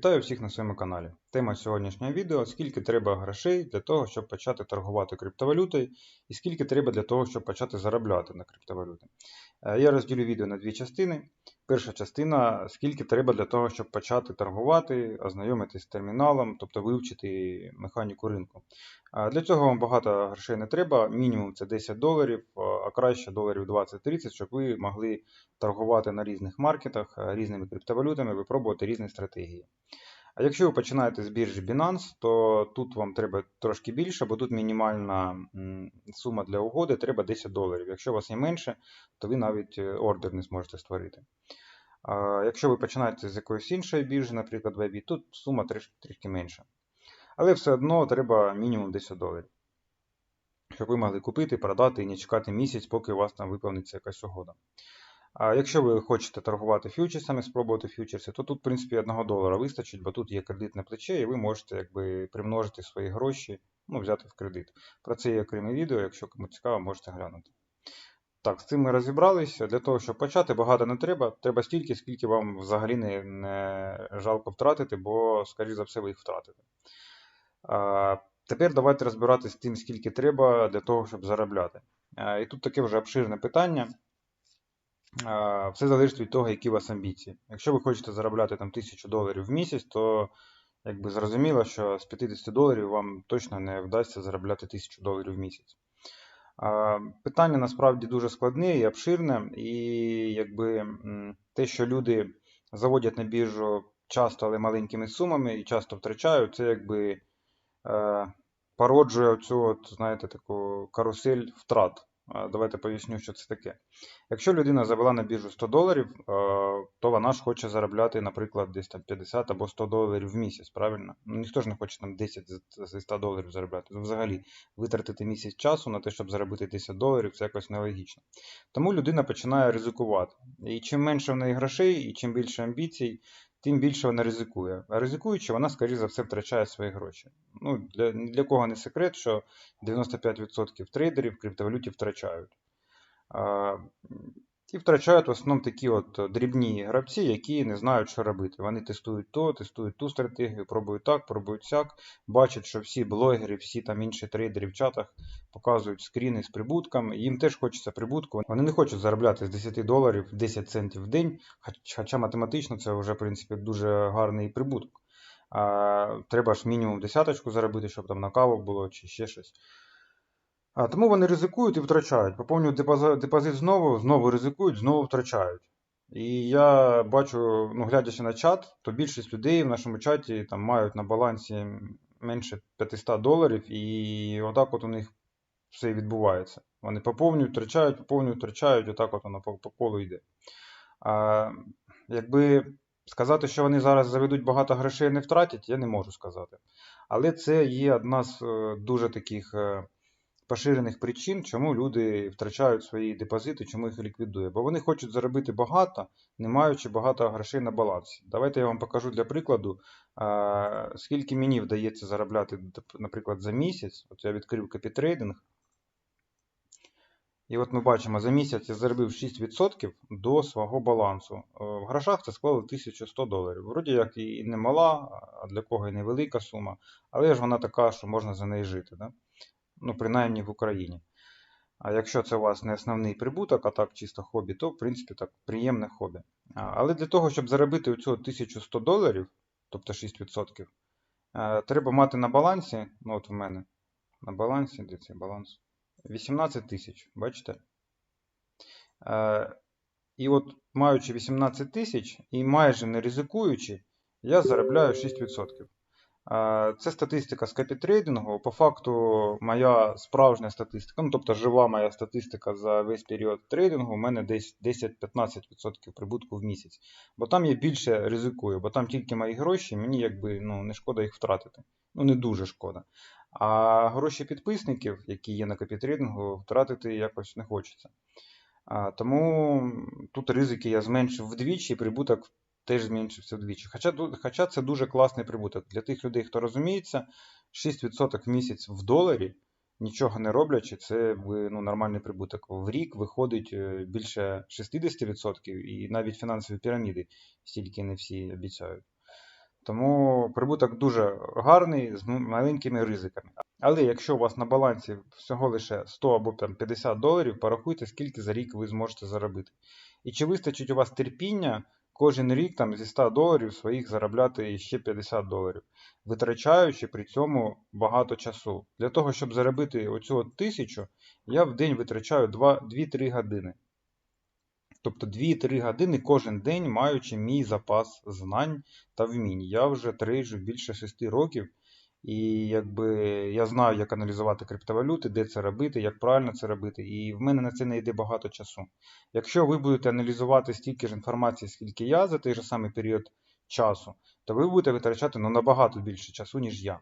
Вітаю всіх на своєму каналі. Тема сьогоднішнього відео: скільки треба грошей для того, щоб почати торгувати криптовалютою, і скільки треба для того, щоб почати заробляти на криптовалюті. Е, Я розділю відео на дві частини. Перша частина скільки треба для того, щоб почати торгувати, ознайомитись з терміналом, тобто вивчити механіку ринку. Для цього вам багато грошей не треба, мінімум це 10 доларів, а краще доларів 20-30, щоб ви могли торгувати на різних маркетах різними криптовалютами, випробувати різні стратегії. А якщо ви починаєте з біржі Binance, то тут вам треба трошки більше, бо тут мінімальна сума для угоди треба 10 доларів. Якщо у вас є менше, то ви навіть е, ордер не зможете створити. А Якщо ви починаєте з якоїсь іншої біржі, наприклад, Bybit, тут сума трішки, трішки менша. Але все одно треба мінімум 10 доларів. Щоб ви могли купити, продати і не чекати місяць, поки у вас там виповниться якась угода. А якщо ви хочете торгувати фьючерсами, спробувати фьючерси, то тут, в принципі, 1 долара вистачить, бо тут є кредитне плече, і ви можете якби, примножити свої гроші, ну, взяти в кредит. Про це є окреме відео, якщо кому цікаво, можете глянути. Так, з цим ми розібралися. Для того, щоб почати, багато не треба. Треба стільки, скільки вам взагалі не, не жалко втратити, бо, скоріш за все, ви їх втратите. А, Тепер давайте розбиратися з тим, скільки треба для того, щоб заробляти. А, і тут таке вже обширне питання. Все залежить від того, які у вас амбіції. Якщо ви хочете заробляти там 1000 доларів в місяць, то якби зрозуміло, що з 50 доларів вам точно не вдасться заробляти 1000 доларів в місяць. Питання насправді дуже складне і обширне, і якби те, що люди заводять на біржу часто, але маленькими сумами і часто втрачають, це якби е, породжує цю, от, знаєте, таку карусель втрат. Давайте поясню, що це таке. Якщо людина завела на біржу 100 доларів, то вона ж хоче заробляти, наприклад, десь там 50 або 100 доларів в місяць, правильно? Ну, Ніхто ж не хоче там 10 зі 100 доларів заробляти. Ну, взагалі, витратити місяць часу на те, щоб заробити 10 доларів, це якось нелогічно. Тому людина починає ризикувати. І чим менше в неї грошей, і чим більше амбіцій, тим більше вона ризикує. А ризикуючи, вона, скоріш за все, втрачає свої гроші. Ну, Для для кого не секрет, що 95% трейдерів криптовалюті втрачають. А, І втрачають в основному такі от дрібні гравці, які не знають, що робити. Вони тестують то, тестують ту стратегію, пробують так, пробують сяк. Бачать, що всі блогери, всі там інші трейдери в чатах показують скріни з прибутком. Їм теж хочеться прибутку. Вони не хочуть заробляти з 10 доларів 10 центів в день, хоча математично це вже в принципі дуже гарний прибуток. А, Треба ж мінімум десяточку заробити, щоб там на каву було чи ще щось. Тому вони ризикують і втрачають. Поповнюють депозит знову, знову ризикують, знову втрачають. І я бачу, ну, глядячи на чат, то більшість людей в нашому чаті там мають на балансі менше 500 доларів, і отак от у них все відбувається. Вони поповнюють, втрачають, поповнюють, втрачають, отак от воно по, колу йде. А, Якби сказати, що вони зараз заведуть багато грошей не втратять, я не можу сказати. Але це є одна з е, дуже таких. Поширених причин, чому люди втрачають свої депозити, чому їх ліквідує. Бо вони хочуть заробити багато, не маючи багато грошей на балансі. Давайте я вам покажу для прикладу, скільки мені вдається заробляти, наприклад, за місяць. От я відкрив капітрейдинг. І от ми бачимо, за місяць я заробив 6% до свого балансу. Е, в грошах це склало 1100 доларів. Вроді як і не мала, а для кого і невелика сума, але ж вона така, що можна за неї жити. Да? Ну, принаймні в Україні. А якщо це у вас не основний прибуток, а так чисто хобі, то в принципі так приємне хобі. Але для того, щоб заробити цього 1100 доларів, тобто 6%, е, треба мати на балансі, ну от в мене на балансі, де цей баланс? 18 тисяч, бачите? Е, і от маючи 18 тисяч і майже не ризикуючи, я заробляю 6%. Це статистика з капітрейдингу. По факту, моя справжня статистика, ну тобто жива моя статистика за весь період трейдингу, у мене десь 10-15% прибутку в місяць. Бо там я більше ризикую, бо там тільки мої гроші, мені якби ну, не шкода їх втратити. Ну, не дуже шкода. А гроші підписників, які є на капітрейдингу, втратити якось не хочеться. Тому тут ризики я зменшив вдвічі, прибуток теж зменшився вдвічі. Хоча хоча це дуже класний прибуток. Для тих людей, хто розуміється, 6% в місяць в доларі, нічого не роблячи, це ну, нормальний прибуток. В рік виходить е, більше 60%, і навіть фінансові піраміди стільки не всі обіцяють. Тому прибуток дуже гарний з маленькими ризиками. Але якщо у вас на балансі всього лише 100 або там 50 доларів, порахуйте, скільки за рік ви зможете заробити. І чи вистачить у вас терпіння кожен рік там, зі 100 доларів своїх заробляти ще 50 доларів, витрачаючи при цьому багато часу. Для того, щоб заробити оцю от тисячу, я в день витрачаю 2-3 години. Тобто 2-3 години кожен день, маючи мій запас знань та вмінь. Я вже трейджу більше 6 років, і якби я знаю, як аналізувати криптовалюти, де це робити, як правильно це робити, і в мене на це не йде багато часу. Якщо ви будете аналізувати стільки ж інформації, скільки я за той же самий період часу, то ви будете витрачати ну, набагато більше часу, ніж я.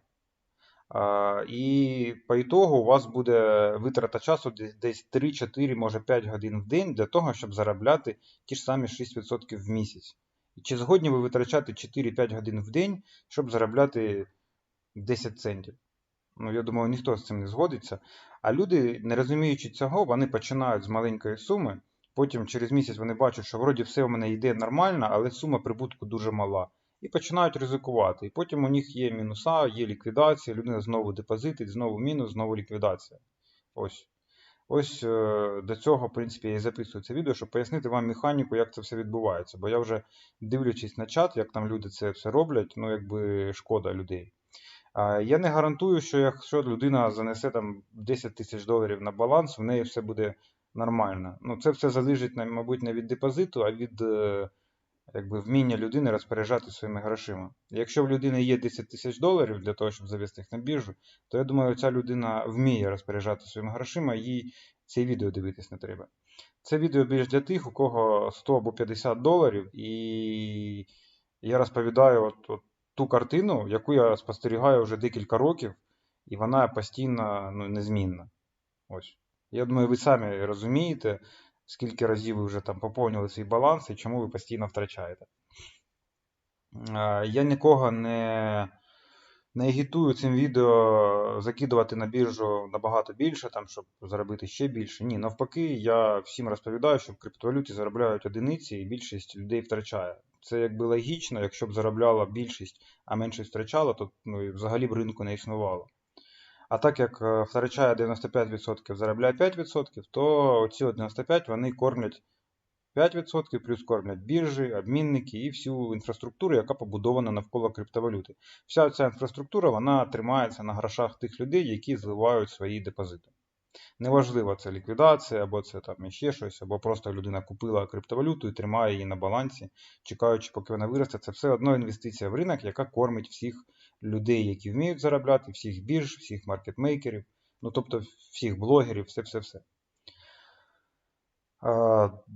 А, і по ітогу у вас буде витрата часу десь- десь 3-4, може 5 годин в день для того, щоб заробляти ті ж самі 6% в місяць. Чи згодні ви витрачати 4-5 годин в день, щоб заробляти 10 центів? Ну, я думаю, ніхто з цим не згодиться. А люди, не розуміючи цього, вони починають з маленької суми. Потім через місяць вони бачать, що вроді все у мене йде нормально, але сума прибутку дуже мала. І починають ризикувати. І потім у них є мінуса, є ліквідація, людина знову депозитить, знову мінус, знову ліквідація. Ось. Ось е, до цього, в принципі, я і записую це відео, щоб пояснити вам механіку, як це все відбувається. Бо я вже дивлячись на чат, як там люди це все роблять, ну якби шкода людей. Я не гарантую, що якщо людина занесе там 10 тисяч доларів на баланс, в неї все буде нормально. Ну, це все залежить, мабуть, не від депозиту, а від е, якби, вміння людини розпоряджати своїми грошима. Якщо в людини є 10 тисяч доларів для того, щоб завести їх на біржу, то я думаю, ця людина вміє розпоряджати своїми грошима, їй це відео дивитись не треба. Це відео більш для тих, у кого 100 або 50 доларів, і я розповідаю от, от ту картину, яку я спостерігаю вже декілька років, і вона постійно ну, незмінна. Ось. Я думаю, ви самі розумієте, скільки разів ви вже там поповнили свій баланс і чому ви постійно втрачаєте. Я нікого не, не агітую цим відео закидувати на біржу набагато більше, там, щоб заробити ще більше. Ні, навпаки, я всім розповідаю, що в криптовалюті заробляють одиниці і більшість людей втрачає. Це якби логічно, якщо б заробляла більшість, а меншість втрачала, то ну, взагалі б ринку не існувало. А так як е, втрачає 95%, заробляє 5%, то ці 95% вони кормлять 5% плюс кормлять біржі, обмінники і всю інфраструктуру, яка побудована навколо криптовалюти. Вся ця інфраструктура вона тримається на грошах тих людей, які зливають свої депозити. Неважливо, це ліквідація, або це там ще щось, або просто людина купила криптовалюту і тримає її на балансі, чекаючи, поки вона виросте. Це все одно інвестиція в ринок, яка кормить всіх людей, які вміють заробляти, всіх бірж, всіх маркетмейкерів, ну тобто всіх блогерів, все-все-все.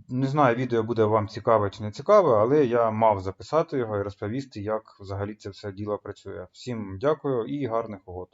Не знаю, відео буде вам цікаве чи не цікаве, але я мав записати його і розповісти, як взагалі це все діло працює. Всім дякую і гарних угод.